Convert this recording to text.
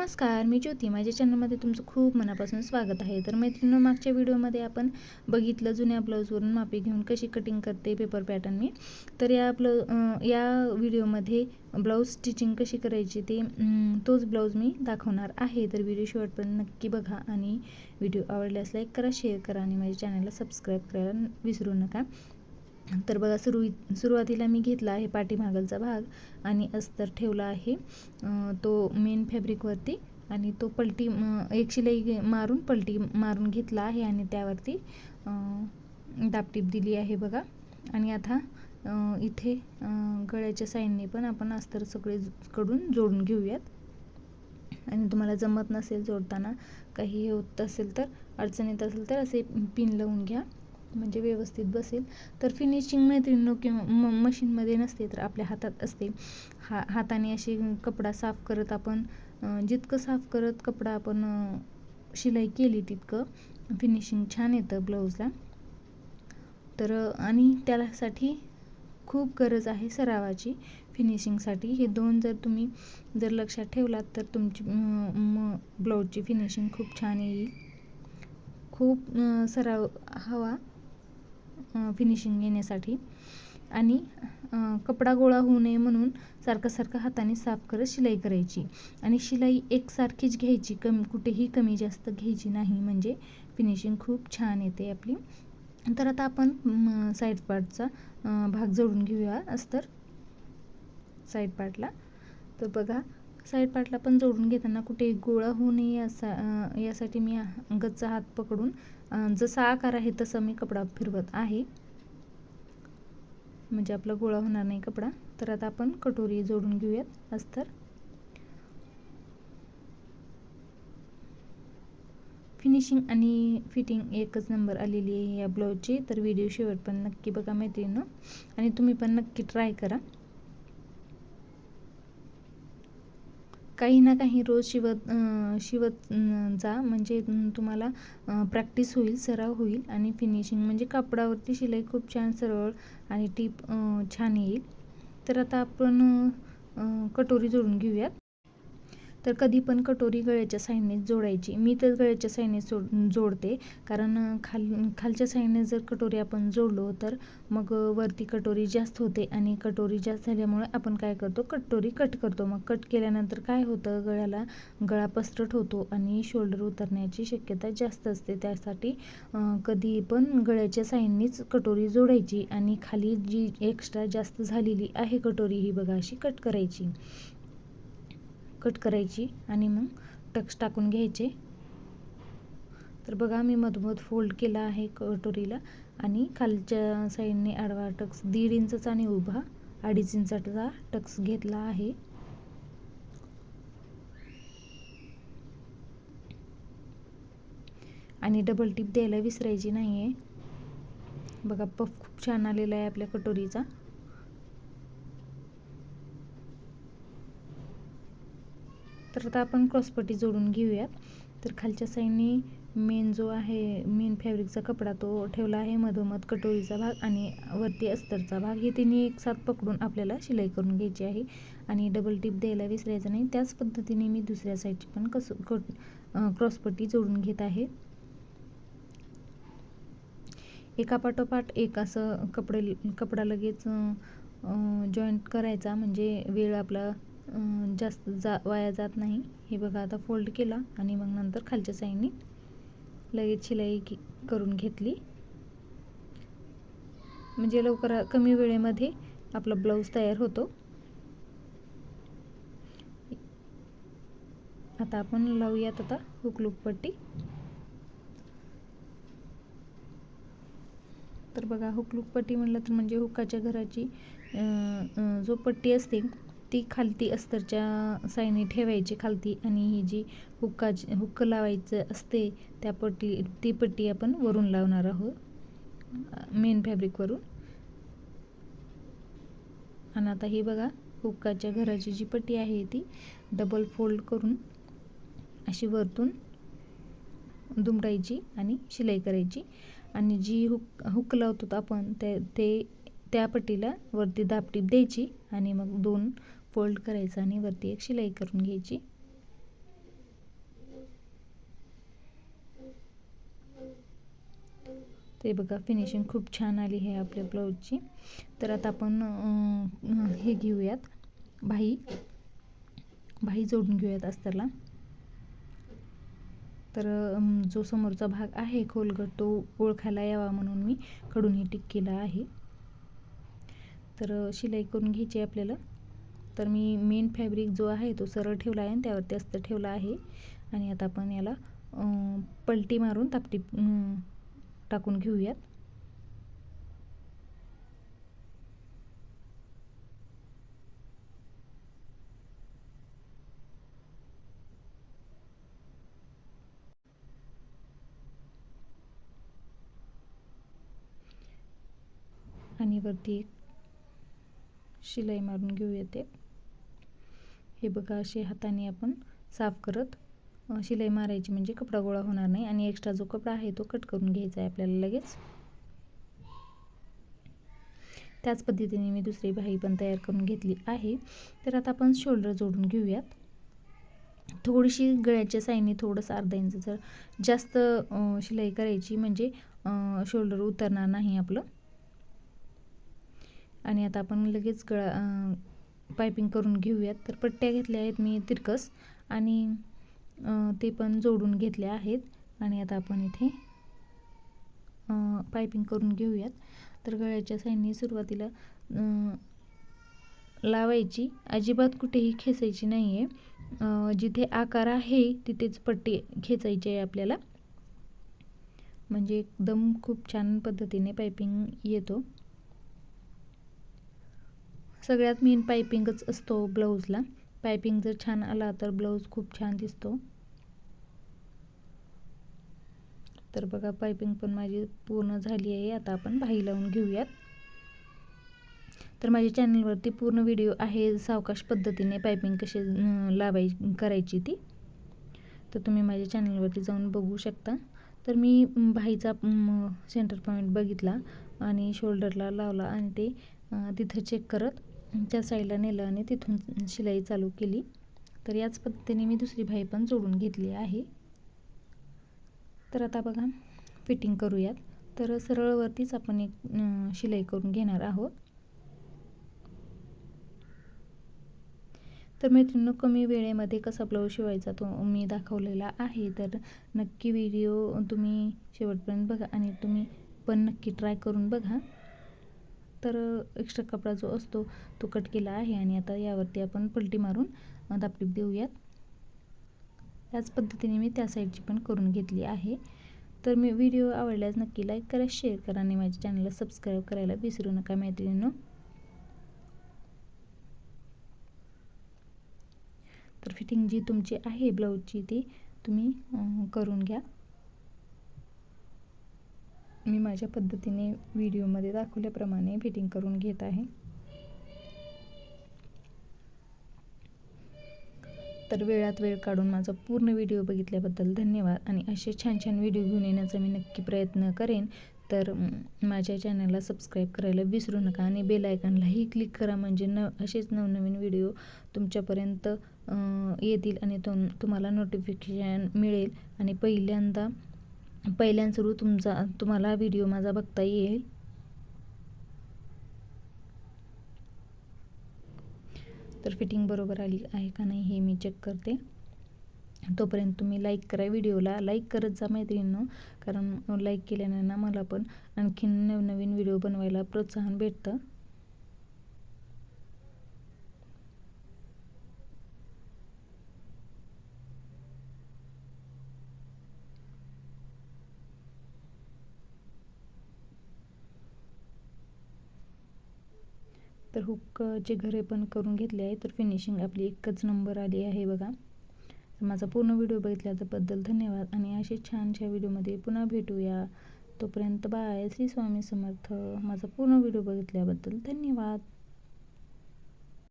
नमस्कार मी ज्योती. माझ्या चॅनलमध्ये तुमचं खूप मनापासून स्वागत आहे. तर मैत्रिणी मागच्या व्हिडिओमध्ये आपण बघितलं जुन्या ब्लाऊजवरून मापी घेऊन कशी कटिंग करते पेपर पॅटर्नने तर या ब्लाऊ या व्हिडिओमध्ये ब्लाऊज स्टिचिंग कशी करायची ते तोच ब्लाऊज मी दाखवणार आहे. तर व्हिडिओ शेवटपर्यंत नक्की बघा आणि व्हिडिओ आवडल्यास लाईक करा शेअर करा आणि माझ्या चॅनलला सबस्क्राईब करायला विसरू नका. तर बघा सुरू सुरुवातीला मी घेतला आहे पाठीमागलचा भाग आणि अस्तर ठेवला आहे. तो मेन फॅब्रिकवरती आणि तो पलटी एक शिलाई मारून पलटी मारून घेतला आहे आणि त्यावरती दापटीप दिली आहे बघा. आणि आता इथे गळ्याच्या साईडने पण आपण अस्तर सगळे कडून जोडून घेऊयात. आणि तुम्हाला जमत नसेल जोडताना काही हे होत असेल तर अडचण येत असेल तर असे पिन लावून घ्या. म्हणजे व्यवस्थित बसेल. तर फिनिशिंग मैत्रिणी किंवा म मशीनमध्ये नसते तर आपल्या हातात असते. हा हाताने अशी कपडा साफ करत आपण जितकं साफ करत कपडा आपण शिलाई केली तितकं फिनिशिंग छान येतं ब्लाऊजला तर आणि त्यासाठी खूप गरज आहे सरावाची. फिनिशिंगसाठी हे दोन जर तुम्ही जर लक्षात ठेवलात तर तुमची म- ब्लाऊजची फिनिशिंग खूप छान येईल. खूप सराव हवा. फिनिशिंग येण्यासाठी आणि कपडा गोळा होऊ नये म्हणून सारखं सारखं हाताने साफ करत शिलाई करायची. आणि शिलाई एकसारखीच घ्यायची. कमी कुठेही कमी जास्त घ्यायची नाही. म्हणजे फिनिशिंग खूप छान येते आपली. तर आता आपण साईड पार्टचा भाग जोडून घेऊया. अस्तर. साईड पार्टला तर बघा साईड पार्टला पण जोडून घेताना कुठे गोळा होऊ नये असा यासाठी मी गच्चा हात पकडून जसा आकार आहे तसा मी कपडा फिरवत आहे. म्हणजे आपला गोळा होणार नाही कपडा. तर आता आपण कटोरी जोडून घेऊयात अस्तर. फिनिशिंग आणि फिटिंग एकच नंबर आलेली आहे या ब्लाऊजची. तर व्हिडिओ शेवट पण नक्की बघा मैत्रिणीनं. आणि तुम्ही पण नक्की ट्राय करा. काही ना काही रोज शिवत शिवत जा म्हणजे तुम्हाला प्रॅक्टिस होईल सराव होईल आणि फिनिशिंग म्हणजे कापडावरती शिलाई खूप छान सरळ आणि टीप छान येईल. तर आता आपण कटोरी जोडून घेऊयात. तर कधी पण कटोरी गळ्याच्या साईडने जोडायची. मी तर गळ्याच्या साईडने जोड जोडते. कारण खाल खालच्या साईडने जर कटोरी आपण जोडलो तर मग वरती कटोरी जास्त होते आणि कटोरी जास्त झाल्यामुळे आपण काय करतो? कटोरी कट करतो. मग कट केल्यानंतर काय होतं? गळ्याला गळा पसरट होतो आणि शोल्डर उतरण्याची शक्यता जास्त असते. त्यासाठी कधी पण गळ्याच्या साईडनेच कटोरी जोडायची आणि खाली जी एक्स्ट्रा जास्त झालेली आहे कटोरी ही बघा अशी कट करायची. कट करायची आणि मग टक्स टाकून घ्यायचे. तर बघा मी मधोमध फोल्ड केला आहे कटोरीला आणि खालच्या साईडने आडवा टक्स दीड इंचचा आणि उभा अडीच इंचाचा टक्स घेतला आहे. आणि डबल टिप द्यायला विसरायची नाही आहे बघा पफ खूप छान आलेला आहे आपल्या कटोरीचा. तर आता आपण क्रॉसपट्टी जोडून घेऊयात. तर खालच्या साईडने मेन जो आहे मेन फॅब्रिकचा कपडा तो ठेवला आहे मधोमध कटोरीचा भाग आणि वरती अस्तरचा भाग. हे तिन्ही एक साथ पकडून आपल्याला शिलाई करून घ्यायची आहे आणि डबल टिप द्यायला विसरायचं नाही. त्याच पद्धतीने मी दुसऱ्या साईडची पण कसं कट क्रॉसपट्टी जोडून घेत आहे. एका पाठोपाठ एक असं कपडे कपडा लगेच जॉईंट करायचा. म्हणजे वेळ आपला जास्त जा वाया जात नाही. हे बघा आता फोल्ड केला आणि मग नंतर खालच्या साईडने लगेच शिलाई की- करून घेतली. म्हणजे लवकर कमी वेळेमध्ये आपला ब्लाऊज तयार होतो. आता आपण लावूयात आता हुकलूक पट्टी. तर बघा हुकलूक पट्टी म्हणलं तर म्हणजे हुकाच्या घराची जो पट्टी असते ती खालती अस्तरच्या साईने ठेवायची खालती आणि ही जी हुक्काची हुक्क लावायचं असते त्या पट्टी ती पट्टी आपण वरून लावणार आहोत मेन फॅब्रिकवरून आणि आता ही बघा हुक्काच्या घराची जी पट्टी आहे ती डबल फोल्ड करून अशी वरतून दुमडायची आणि शिलाई करायची. आणि जी हुक हुक लावतो आपण ते ते त्या पट्टीला वरती दापटीप द्यायची आणि मग दोन फोल्ड करायचा आणि वरती एक शिलाई करून घ्यायची. ते बघा फिनिशिंग खूप छान आली आहे आपल्या ब्लाऊजची. तर आता आपण हे घेऊयात. भाई भाई जोडून घेऊयात अस्तरला. तर जो समोरचा भाग आहे खोलगट तो ओळखायला यावा म्हणून मी कडून हे टिक केला आहे. तर शिलाई करून घ्यायची आपल्याला. तर मी मेन फॅब्रिक जो आहे तो सरळ ठेवला आहे आणि त्यावरती अस्तर ठेवला आहे. आणि आता आपण याला पलटी मारून तापटी टाकून घेऊयात. आणि वरती एक शिलाई मारून घेऊया ते. हे बघा असे हाताने आपण साफ करत शिलाई मारायची म्हणजे कपडा गोळा होणार नाही आणि एक्स्ट्रा जो कपडा आहे तो कट करून घ्यायचा आहे आपल्याला लगेच. त्याच पद्धतीने मी दुसरी बाही पण तयार करून घेतली आहे. तर आता आपण शोल्डर जोडून घेऊयात. थोडीशी गळ्याच्या साईडने थोडंसं अर्धा इंच जर जास्त शिलाई करायची म्हणजे शोल्डर उतरणार नाही आपलं. आणि आता आपण लगेच गळा पायपिंग करून घेऊयात. तर पट्ट्या घेतल्या आहेत मी तिरकस आणि ते पण जोडून घेतले आहेत. आणि आता आपण इथे पायपिंग करून घेऊयात. तर गळ्याच्या साईडने सुरुवातीला लावायची. अजिबात कुठेही खेचायची नाही आहे जिथे आकार आहे तिथेच पट्टी खेचायची आहे आपल्याला. म्हणजे एकदम खूप छान पद्धतीने पायपिंग येतो. सगळ्यात मेन पायपिंगच असतो ब्लाऊजला पायपिंग जर छान आला तर ब्लाऊज खूप छान दिसतो. तर बघा पायपिंग पण माझी पूर्ण झाली आहे. आता आपण भाई लावून घेऊयात. तर माझ्या चॅनलवरती पूर्ण व्हिडिओ आहे सावकाश पद्धतीने पायपिंग कशी लावाय करायची ती. तर तुम्ही माझ्या चॅनलवरती जाऊन बघू शकता. तर मी भाईचा सेंटर पॉईंट बघितला आणि शोल्डरला लावला आणि ते तिथं चेक करत त्या साईडला नेलं आणि तिथून शिलाई चालू केली. तर याच पद्धतीने मी दुसरी भाई पण जोडून घेतली आहे. तर आता बघा फिटिंग करूयात. तर सरळवरतीच आपण एक शिलाई करून घेणार आहोत. तर मैत्रिणींनो कमी वेळेमध्ये कसा ब्लाऊज शिवायचा तो मी दाखवलेला आहे. तर नक्की व्हिडिओ तुम्ही शेवटपर्यंत बघा आणि तुम्ही पण नक्की ट्राय करून बघा. तर एक्स्ट्रा कपडा जो असतो तो कट केला आहे आणि आता यावरती आपण पलटी मारून दापटीप देऊयात. त्याच पद्धतीने मी त्या साईडची पण करून घेतली आहे. तर मी व्हिडिओ आवडल्यास नक्की लाईक करा शेअर करा आणि माझ्या चॅनलला सबस्क्राईब करायला विसरू नका मैत्रिणीनं. तर फिटिंग जी तुमची आहे ब्लाऊजची ती तुम्ही करून घ्या. मी माझ्या पद्धतीने व्हिडिओमध्ये दाखवल्याप्रमाणे फिटिंग करून घेत आहे. तर वेळात वेळ काढून माझा पूर्ण व्हिडिओ बघितल्याबद्दल धन्यवाद आणि असे छान छान व्हिडिओ घेऊन येण्याचा मी नक्की प्रयत्न करेन. तर माझ्या चॅनलला सबस्क्राईब करायला विसरू नका आणि बेल आयकॉनलाही क्लिक करा म्हणजे न असेच नवनवीन व्हिडिओ तुमच्यापर्यंत येतील आणि तुम तुम्हाला नोटिफिकेशन मिळेल. आणि पहिल्यांदा पहिल्यांसरू तुमचा तुम्हाला व्हिडिओ माझा बघता येईल. तर फिटिंग बरोबर आली आहे का नाही हे मी चेक करते. तोपर्यंत तुम्ही लाईक करा व्हिडिओला लाईक करत जा मैत्रिणींनो कारण लाईक केल्याने ना मला पण आणखीन नवनवीन व्हिडिओ बनवायला प्रोत्साहन भेटतं. तर हुकचे घरे पण करून घेतले आहे तर फिनिशिंग आपली एकच नंबर आली आहे बघा. तर माझा पूर्ण व्हिडिओ बघितल्याबद्दल धन्यवाद आणि असे छानशा व्हिडिओमध्ये पुन्हा भेटूया. तोपर्यंत बाय श्री स्वामी समर्थ. माझा पूर्ण व्हिडिओ बघितल्याबद्दल धन्यवाद.